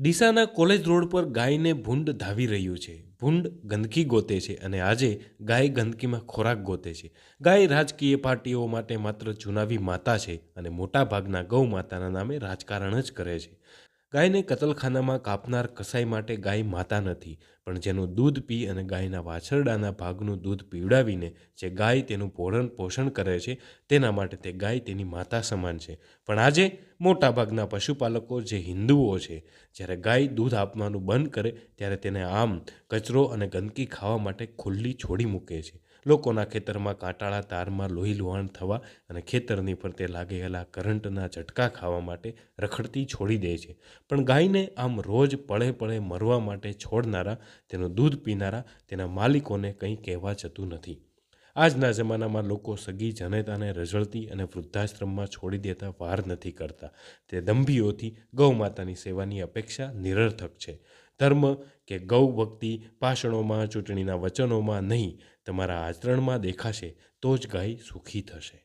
ડીસાના college road પર ગાયને ભૂંડ ધાવી રહ્યું છે. ભૂંડ ગંદકી ગોતે છે અને આજે ગાય ગંદકીમાં ખોરાક ગોતે છે. ગાય રાજકીય પાર્ટીઓ માટે માત્ર ચુનાવી માતા છે અને મોટાભાગના ગૌ માતાના નામે રાજકારણ જ કરે છે. ગાયને કતલખાનામાં કાપનાર કસાઈ માટે ગાય માતા નથી, પણ જેનું દૂધ પી અને ગાયના વાછરડાના ભાગનું દૂધ પીવડાવીને જે ગાય તેનું પોષણ પોષણ કરે છે, તેના માટે તે ગાય તેની માતા સમાન છે. પણ આજે મોટાભાગના પશુપાલકો જે હિન્દુઓ છે, જ્યારે ગાય દૂધ આપવાનું બંધ કરે, ત્યારે તેને આમ કચરો અને ગંદકી ખાવા માટે ખુલ્લી છોડી મૂકે છે. લોકોના ખેતરમાં કાંટાળા, તારમાં લોહી લુહાણ થવા અને ખેતરની ફરતે લાગેલા કરંટના ઝટકા ખાવા માટે રખડતી છોડી દે છે. પણ ગાયને આમ રોજ પળે પળે મરવા માટે છોડનારા, તેનું દૂધ પીનારા, તેના માલિકોને કંઈ કહેવા જતું નથી. આજના જમાનામાં લોકો સગી જનેતાને રઝળતી અને વૃદ્ધાશ્રમમાં છોડી દેતા વાર નથી કરતા. તે દંભીઓથી ગૌમાતાની સેવાની અપેક્ષા નિરર્થક છે. ધર્મ કે ગૌ ભક્તિ ભાષણોમાં ચૂંટણીના વચનોમાં નહીં, તમારા આચરણમાં દેખાશે તો જ ગાય સુખી થશે.